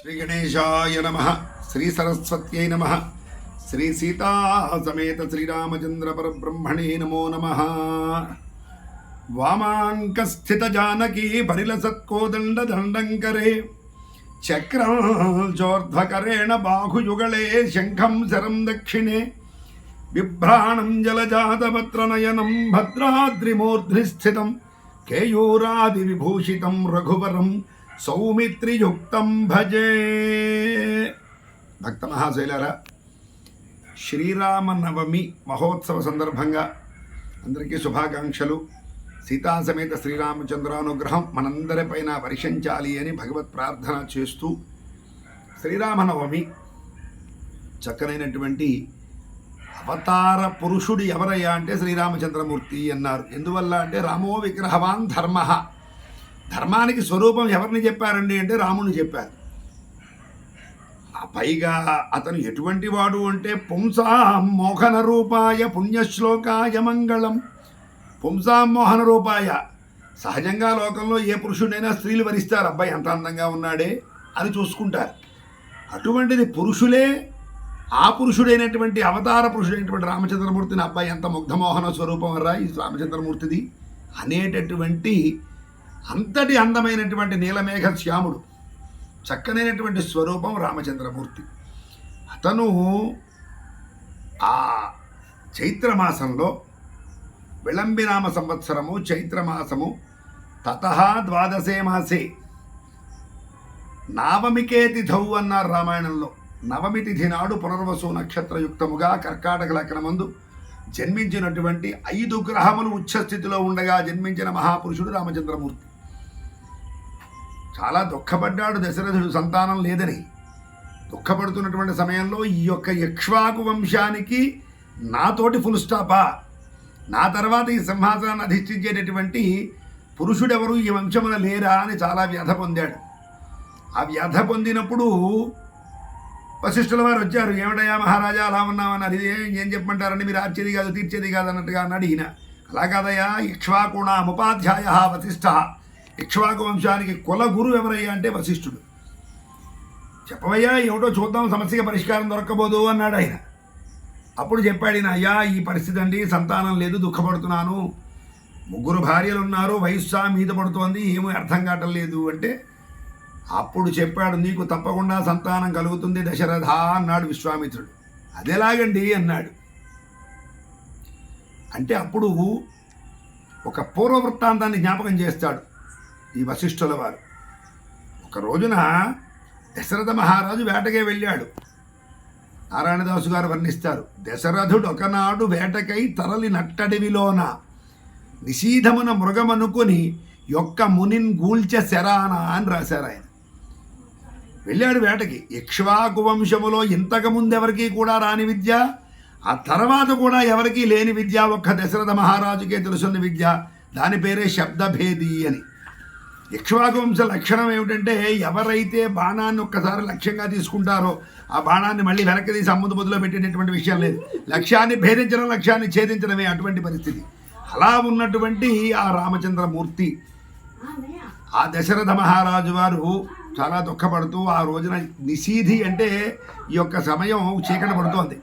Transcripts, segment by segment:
శ్రీ గణేశాయ నమ. శ్రీ సరస్వత్యై నమ. శ్రీ సీతా సమేత శ్రీరామచంద్ర పరబ్రహ్మణే నమో నమ. వామాంకస్థిత జానకీ పరిలసత్కోదండ దండంకరే చక్రం చోర్ధ్వకరేణ బాహుయుగళే శంఖం శరం దక్షిణే. బిభ్రాణం జలజాతపత్రనయనం భద్రాద్రిమూర్ధ్నిస్థితం. కేయూరాది విభూషితం రఘువరం. సౌమిత్రియుక్తం భజే. భక్త మహాశైలారా శ్రీరామనవమి మహోత్సవ సందర్భంగా అందరికీ శుభాకాంక్షలు. సీతా సమేత శ్రీరామచంద్రానుగ్రహం మనందరిపైన వర్షించాలి అని భగవత్ ప్రార్థన చేస్తూ శ్రీరామనవమి చక్కనైనటువంటి అవతార పురుషుడు ఎవరయ్యా అంటే శ్రీరామచంద్రమూర్తి అన్నారు. ఎందువల్ల అంటే రామో విగ్రహవాన్ ధర్మ. ధర్మానికి స్వరూపం ఎవరిని చెప్పారండి అంటే రాముని చెప్పారు. పైగా అతను ఎటువంటి వాడు అంటే పుంసాం మోహన రూపాయ పుణ్యశ్లోకాయ మంగళం. పుంసాం మోహన రూపాయ. సహజంగా లోకంలో ఏ పురుషుడైనా స్త్రీలు వరిస్తారు. అబ్బాయి ఎంత అందంగా ఉన్నాడే అని చూసుకుంటారు. అటువంటిది పురుషులే ఆ పురుషుడైనటువంటి అవతార పురుషుడైనటువంటి రామచంద్రమూర్తిని అబ్బాయి ఎంత ముగ్ధమోహన స్వరూపం రా ఈ రామచంద్రమూర్తిది అనేటటువంటి అంతటి అందమైనటువంటి నీలమేఘ శ్యాముడు చక్కనైనటువంటి స్వరూపం రామచంద్రమూర్తి. అతను ఆ చైత్రమాసంలో విళంబినామ సంవత్సరము చైత్రమాసము తత ద్వాదశే మాసే. నావమికేతి తిథౌ అన్నారు రామాయణంలో. నవమి తిథి నాడు పునర్వసు నక్షత్రయుక్తముగా కర్కాటక లగ్నమందు జన్మించినటువంటి ఐదు గ్రహములు ఉచ్చస్థితిలో ఉండగా జన్మించిన మహాపురుషుడు రామచంద్రమూర్తి. చాలా దుఃఖపడ్డాడు దశరథుడు సంతానం లేదని. దుఃఖపడుతున్నటువంటి సమయంలో ఈ యొక్క యక్ష్వాకు వంశానికి నాతోటి ఫుల్ స్టాపా నా తర్వాత ఈ సింహాసనాన్ని అధిష్ఠించేటటువంటి పురుషుడెవరు ఈ వంశమున లేరా అని చాలా వ్యధ పొందాడు. ఆ వ్యధ పొందినప్పుడు వశిష్ఠుల వారు వచ్చారు ఏమిటయా మహారాజా అలా ఉన్నామని అది ఏం- చెప్పమంటారని చెప్పమంటారండి? మీరు ఆర్చేది కాదు తీర్చేది కాదు అన్నట్టుగా అన్నాడు ఈయన. అలా కాదయా ఇక్ష్వాకుణ ఉపాధ్యాయ వశిష్ఠ. ఇక్ష్వాకు వంశానికి కుల గురువు ఎవరయ్యా అంటే వశిష్ఠుడు. చెప్పవయ్యా ఏమిటో చూద్దాం సమస్యకి పరిష్కారం దొరకబోదు అన్నాడు ఆయన. అప్పుడు చెప్పాడు ఈయన అయ్యా ఈ పరిస్థితి అండి సంతానం లేదు దుఃఖపడుతున్నాను. ముగ్గురు భార్యలు ఉన్నారు వయస్సా మీద పడుతోంది ఏమీ అర్థం కావటం లేదు. అంటే అప్పుడు చెప్పాడు నీకు తప్పకుండా సంతానం కలుగుతుంది దశరథ అన్నాడు విశ్వామిత్రుడు. అదేలాగండి? అన్నాడు. అంటే అప్పుడు ఒక పూర్వ వృత్తాంతాన్ని జ్ఞాపకం చేస్తాడు. ఈ వశిష్ఠుల వారు. ఒక రోజున దశరథ మహారాజు వేటకే వెళ్ళాడు. నారాయణదాసు గారు వర్ణిస్తారు దశరథుడు ఒకనాడు వేటకై తరలి నట్టడివిలోన నిషీధమున మృగమనుకొని యొక్క మునిన్ గూల్చె శరాన అని రాశారు ఆయన. వెళ్ళాడు వేటకి. ఇక్ష్వాకు వంశములో ఇంతకు కూడా రాని విద్య ఆ తర్వాత కూడా ఎవరికీ లేని విద్య ఒక్క దశరథ మహారాజుకే తెలుసున్న విద్య. దాని పేరే శబ్దభేది అని. ఇక్ష్వాకు వంశ లక్షణం ఏమిటంటే ఎవరైతే బాణాన్ని ఒక్కసారి లక్ష్యంగా తీసుకుంటారో ఆ బాణాన్ని మళ్ళీ వెనక్కి తీసి అమ్ముదు బదులో పెట్టేటటువంటి విషయం లేదు. లక్ష్యాన్ని భేదించడం లక్ష్యాన్ని ఛేదించడమే అటువంటి పరిస్థితి. అలా ఉన్నటువంటి ఆ రామచంద్రమూర్తి ఆ దశరథ మహారాజు వారు చాలా దుఃఖపడుతూ ఆ రోజున నిషీధి అంటే ఈ యొక్క సమయం చీకటి పడుతోంది.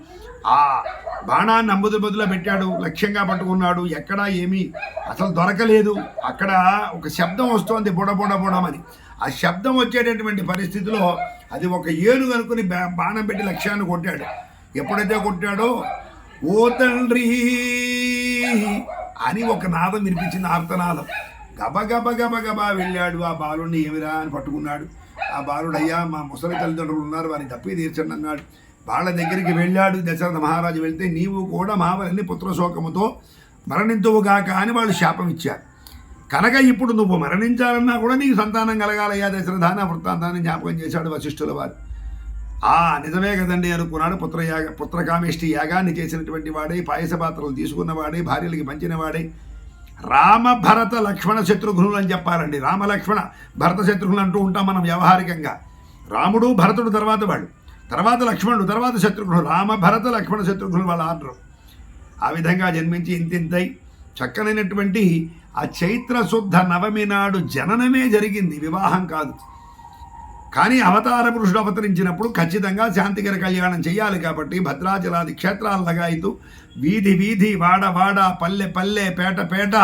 ఆ బాణాన్ని అంబుదు బదులు పెట్టాడు లక్ష్యంగా పట్టుకున్నాడు ఎక్కడా ఏమీ అసలు దొరకలేదు. అక్కడ ఒక శబ్దం వస్తోంది బుడ బుడ బుడమని ఆ శబ్దం వచ్చేటటువంటి పరిస్థితిలో అది ఒక ఏనుగు అనుకుని బా- బాణం పెట్టి లక్ష్యాన్ని కొట్టాడు. ఎప్పుడైతే కొట్టాడో ఓ తండ్రి అని ఒక నాదం వినిపించింది ఆర్తనాదం గబగబ గబగబా వెళ్ళాడు. ఆ బాలుడిని ఏమిరా అని పట్టుకున్నాడు. ఆ బాలుడు అయ్యా మా ముసలి తల్లిదండ్రులు ఉన్నారు వారిని తప్పి తీర్చండి అన్నాడు. వాళ్ళ దగ్గరికి వెళ్ళాడు. దశరథ మహారాజు వెళ్తే నీవు కూడా మావలని పుత్రశోకముతో మరణింతువుగాక అని వాళ్ళు శాపం ఇచ్చారు. కనుక ఇప్పుడు నువ్వు మరణించాలన్నా కూడా నీకు సంతానం కలగాలయ్యా దశరథ వృత్తాంతాన్ని జ్ఞాపకం చేశాడు వశిష్ఠుల వారు. ఆ నిజమే కదండి అనుకున్నాడు పుత్రయాగ పుత్రకామేష్టి యాగాన్ని చేసినటువంటి వాడే పాయస పాత్రలు తీసుకున్నవాడే భార్యలకి పంచినవాడే. రామ భరత లక్ష్మణ శత్రుఘ్నులు అని చెప్పాలండి. రామ లక్ష్మణ భరత శత్రుఘ్నులు అంటూ ఉంటాం మనం వ్యవహారికంగా. రాముడు భరతుడు తర్వాత వాడు తర్వాత లక్ష్మణుడు తర్వాత శత్రుఘ్నుడు రామ భరత లక్ష్మణ శత్రుఘ్నులు వాళ్ళ ఆర్డర్. ఆ విధంగా జన్మించి ఇంతింతై చక్కనైనటువంటి ఆ చైత్ర శుద్ధ నవమి నాడు జననమే జరిగింది. వివాహం కాదు. కానీ అవతార పురుషుడు అవతరించినప్పుడు ఖచ్చితంగా శాంతికర కళ్యాణం చేయాలి కాబట్టి భద్రాచలాది క్షేత్రాలు లగాయితూ వీధి వీధి వాడ వాడ పల్లె పల్లె పేట పేట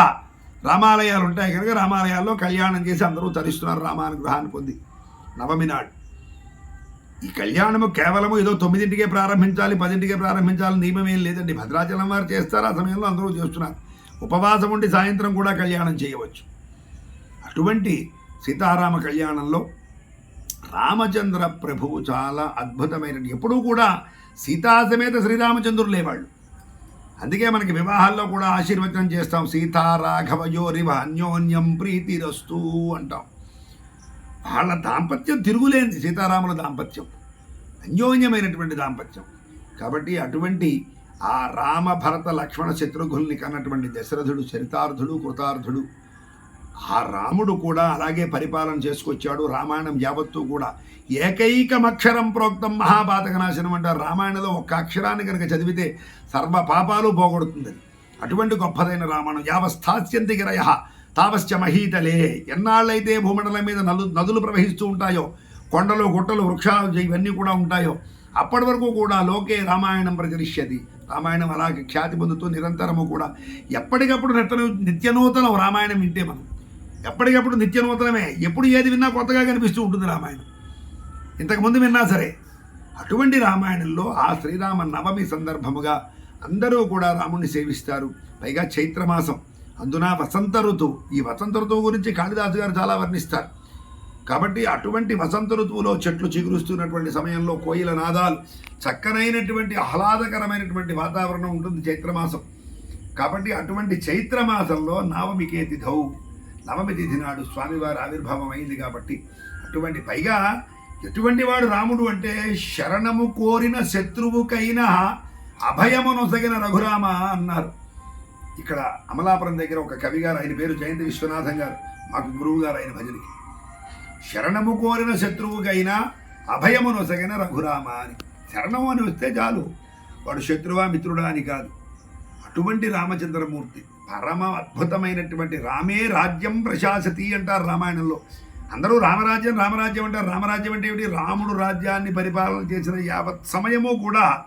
రామాలయాలు ఉంటాయి కనుక రామాలయాల్లో కళ్యాణం చేసి అందరూ తరిస్తున్నారు రామానుగ్రహాన్ని పొంది. నవమి నాడు. ఈ కళ్యాణము కేవలము ఏదో తొమ్మిదింటికే ప్రారంభించాలి పదింటికే ప్రారంభించాలి నియమం ఏం లేదండి. భద్రాచలం వారు చేస్తారు ఆ సమయంలో అందరూ చేస్తున్నారు. ఉపవాసం ఉండి సాయంత్రం కూడా కళ్యాణం చేయవచ్చు. అటువంటి సీతారామ కళ్యాణంలో రామచంద్ర ప్రభువు చాలా అద్భుతమైన ఎప్పుడూ కూడా సీతాసమేత శ్రీరామచంద్రులు లేవాళ్ళు అందుకే మనకి వివాహాల్లో కూడా ఆశీర్వచనం చేస్తాం సీతారాఘవయోరివ అన్యోన్యం ప్రీతిరస్తు అంటాం. వాళ్ళ దాంపత్యం తిరుగులేనిది సీతారాముల దాంపత్యం అన్యోన్యమైనటువంటి దాంపత్యం. కాబట్టి అటువంటి ఆ రామ భరత లక్ష్మణ శత్రుఘ్నుల్ని కన్నటువంటి దశరథుడు చరితార్థుడు కృతార్థుడు ఆ రాముడు కూడా అలాగే పరిపాలన చేసుకొచ్చాడు. రామాయణం యావత్తు కూడా ఏకైకమక్షరం ప్రోక్తం మహాపాతక నాశనం అంటారు రామాయణంలో ఒక్క అక్షరాన్ని కనుక చదివితే సర్వ పాపాలు పోగొడుతుంది. అటువంటి గొప్పదైన రామాయణం. యావస్థాస్యంతి గిరయ తావశ్చ మహీతలే. ఎన్నాళ్ళైతే భూమండలం మీద నలు నదులు ప్రవహిస్తూ ఉంటాయో కొండలు గుట్టలు వృక్షాలు ఇవన్నీ కూడా ఉంటాయో అప్పటి వరకు కూడా లోకే రామాయణం ప్రచరిష్యది రామాయణం అలాగే ఖ్యాతి పొందుతూ నిరంతరము కూడా ఎప్పటికప్పుడు నిత్య నిత్యనూతనం రామాయణం వింటే మనం. ఎప్పటికప్పుడు నిత్యనూతనమే. ఎప్పుడు ఏది విన్నా కొత్తగా కనిపిస్తూ ఉంటుంది రామాయణం. ఇంతకుముందు విన్నా సరే అటువంటి రామాయణంలో ఆ శ్రీరామ నవమి సందర్భముగా అందరూ కూడా రాముణ్ణి సేవిస్తారు. పైగా చైత్రమాసం. అందున వసంత ఋతువు. ఈ వసంత ఋతువు గురించి కాళిదాసు గారు చాలా వర్ణిస్తారు. కాబట్టి అటువంటి వసంత ఋతువులో చెట్లు చిగురుస్తున్నటువంటి సమయంలో కోయిల నాదాలు చక్కనైనటువంటి ఆహ్లాదకరమైనటువంటి వాతావరణం ఉంటుంది చైత్రమాసం. కాబట్టి అటువంటి చైత్రమాసంలో నవమికే ధౌ నవమి తిథి నాడు స్వామివారి ఆవిర్భావం అయింది కాబట్టి అటువంటి పైగా ఎటువంటి వాడు రాముడు అంటే శరణము కోరిన శత్రువుకైనా అభయమునొసగిన రఘురామ అన్నారు. ఇక్కడ అమలాపురం దగ్గర ఒక కవి గారు ఆయన పేరు జయంతి విశ్వనాథం గారు మాకు గురువు గారు ఆయన భజనకి శరణము కోరిన శత్రువుకైనా అభయమునొసగిన రఘురామ అని. శరణము అని వస్తే చాలు. వాడు శత్రువా మిత్రుడా అని కాదు. అటువంటి రామచంద్రమూర్తి పరమ అద్భుతమైనటువంటి రామే రాజ్యం ప్రశాసతి అంటారు రామాయణంలో. అందరూ రామరాజ్యం రామరాజ్యం అంటారు రామరాజ్యం అంటే ఏమిటి? రాముడు రాజ్యాన్ని పరిపాలన చేసిన యావత్ సమయము కూడా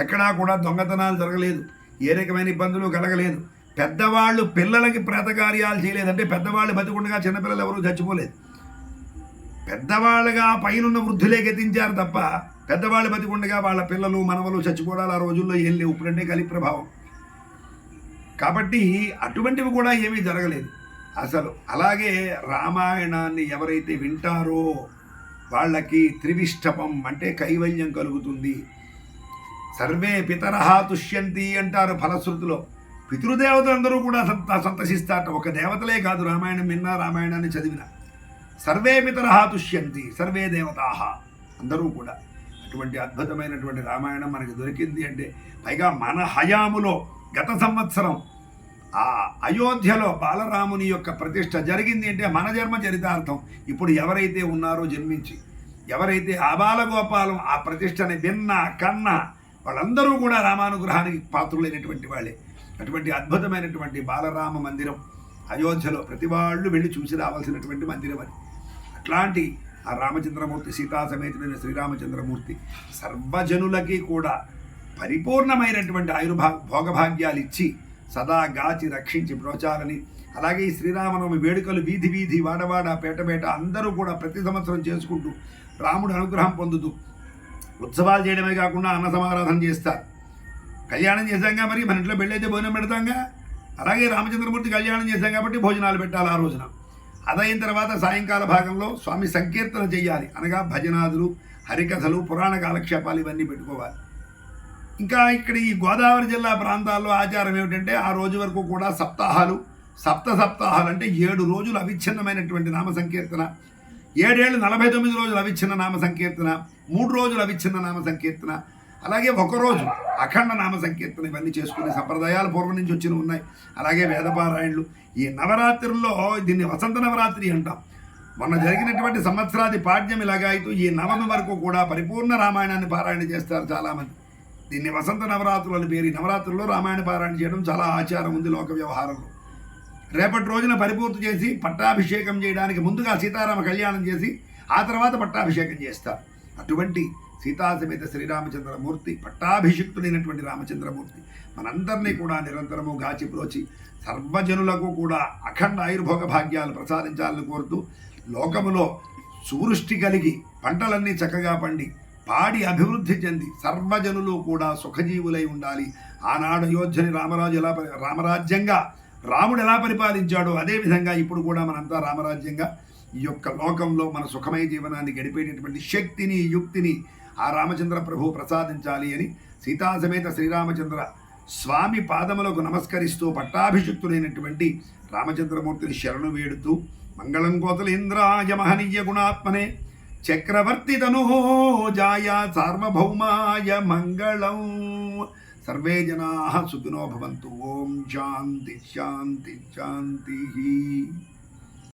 ఎక్కడా కూడా దొంగతనాలు జరగలేదు. ఏ రకమైన ఇబ్బందులు కలగలేదు. పెద్దవాళ్ళు పిల్లలకి ప్రేతకార్యాలు చేయలేదంటే పెద్దవాళ్ళు బతికుండగా చిన్నపిల్లలు ఎవరూ చచ్చిపోలేదు. పెద్దవాళ్ళుగా పైనున్న వృద్ధులే గతించారు తప్ప పెద్దవాళ్ళు బతికుండగా వాళ్ళ పిల్లలు మనవలు చచ్చిపోవడాలు ఆ రోజుల్లో ఏం లేవు. ఇప్పుడంటే కలి ప్రభావం కాబట్టి అటువంటివి కూడా ఏమీ జరగలేదు. అసలు అలాగే రామాయణాన్ని ఎవరైతే వింటారో వాళ్ళకి త్రివిష్టపం అంటే కైవల్యం కలుగుతుంది. సర్వే పితర తుష్యంతి అంటారు ఫలశ్రుతిలో. పితృదేవతలందరూ కూడా సంత సంతసిస్తారట. ఒక దేవతలే కాదు రామాయణం విన్నా రామాయణాన్ని చదివిన. సర్వే పితర తుష్యంతి సర్వే దేవతాహ అందరూ కూడా. అటువంటి అద్భుతమైనటువంటి రామాయణం మనకి దొరికింది అంటే పైగా మన హయాములో గత సంవత్సరం ఆ అయోధ్యలో బాలరాముని యొక్క ప్రతిష్ట జరిగింది అంటే మన జన్మ చరితార్థం. ఇప్పుడు ఎవరైతే ఉన్నారో జన్మించి ఎవరైతే ఆబాలగోపాలం ఆ ప్రతిష్టని విన్న కన్న వాళ్ళందరూ కూడా రామానుగ్రహానికి పాత్రులైనటువంటి వాళ్ళే. అటువంటి అద్భుతమైనటువంటి బాలరామ మందిరం అయోధ్యలో ప్రతి వాళ్ళు వెళ్ళి చూసి రావాల్సినటువంటి మందిరం అది. అట్లాంటి ఆ రామచంద్రమూర్తి సీతా సమేతుడైన శ్రీరామచంద్రమూర్తి సర్వజనులకి కూడా పరిపూర్ణమైనటువంటి ఆయుర్భా భోగభాగ్యాలు ఇచ్చి సదా గాచి రక్షించి ప్రోచాలని అలాగే ఈ శ్రీరామనవమి వేడుకలు వీధి వీధి వాడవాడ పేటపేట అందరూ కూడా ప్రతి సంవత్సరం చేసుకుంటూ రాముడు అనుగ్రహం పొందుతూ ఉత్సవాలు చేయడమే కాకుండా అన్న సమారాధన చేస్తారు. కళ్యాణం చేశాంగా మరి? మన ఇంట్లో పెళ్ళైతే భోజనం పెడతాంగా? అలాగే రామచంద్రమూర్తి కళ్యాణం చేశాం కాబట్టి భోజనాలు పెట్టాలి ఆ రోజున. అదైన తర్వాత సాయంకాల భాగంలో స్వామి సంకీర్తన చేయాలి. అనగా భజనాదులు హరికథలు పురాణ కాలక్షేపాలు ఇవన్నీ పెట్టుకోవాలి. ఇంకా ఇక్కడ ఈ గోదావరి జిల్లా ప్రాంతాల్లో ఆచారం ఏమిటంటే ఆ రోజు వరకు కూడా సప్తాహాలు సప్త సప్తాహాలు అంటే ఏడు రోజులు అవిచ్ఛిన్నమైనటువంటి నామ సంకీర్తన ఏడేళ్ళు నలభై తొమ్మిది రోజులు అవిచ్ఛిన్న నామ సంకీర్తన మూడు రోజులు అవిచ్ఛిన్న నామ సంకీర్తన అలాగే ఒకరోజు అఖండ నామ సంకీర్తన ఇవన్నీ చేసుకునే సంప్రదాయాలు పూర్వం నుంచి వచ్చినవి ఉన్నాయి. అలాగే వేదపారాయణలు ఈ నవరాత్రుల్లో దీన్ని వసంత నవరాత్రి అంటాం. మొన్న జరిగినటువంటి సంవత్సరాది పాడ్యం ఇలాగా అయితే ఈ నవమి వరకు కూడా పరిపూర్ణ రామాయణాన్ని పారాయణ చేస్తారు చాలామంది. దీన్ని వసంత నవరాత్రులు అని పేరు. నవరాత్రుల్లో రామాయణ పారాయణ చేయడం చాలా ఆచారం ఉంది లోక వ్యవహారంలో. రేపటి రోజున పరిపూర్తి చేసి పట్టాభిషేకం చేయడానికి ముందుగా సీతారామ కళ్యాణం చేసి ఆ తర్వాత పట్టాభిషేకం చేస్తారు. అటువంటి సీతాసమేత శ్రీరామచంద్రమూర్తి పట్టాభిషిక్తుడైనటువంటి రామచంద్రమూర్తి మనందరినీ కూడా నిరంతరము గాచిప్రోచి సర్వజనులకు కూడా అఖండ ఆయుర్భోగ భాగ్యాలు ప్రసాదించాలని కోరుతూ లోకములో సువృష్టి కలిగి పంటలన్నీ చక్కగా పండి పాడి అభివృద్ధి చెంది సర్వజనులు కూడా సుఖజీవులై ఉండాలి. ఆనాడు యోధ్యని రామరాజు ఎలా రామరాజ్యంగా రాముడు ఎలా పరిపాలించాడో అదేవిధంగా ఇప్పుడు కూడా మనంతా రామరాజ్యంగా. ఈ యొక్క లోకంలో మన సుఖమయ జీవనాన్ని గడిపేటటువంటి శక్తిని యుక్తిని ఆ రామచంద్ర ప్రభు ప్రసాదించాలి అని సీతాసమేత శ్రీరామచంద్ర స్వామి పాదములకు నమస్కరిస్తూ పట్టాభిషిక్తులైనటువంటి రామచంద్రమూర్తిని శరణు వేడుతూ మంగళం కోతలేంద్రాయ మహనీయ గుణాత్మనే చక్రవర్తి జాయ సార్వభౌమాయ మంగళం. సర్వే జనా సుఖినో భవంతు. ఓం శాంతి శాంతి శాంతి.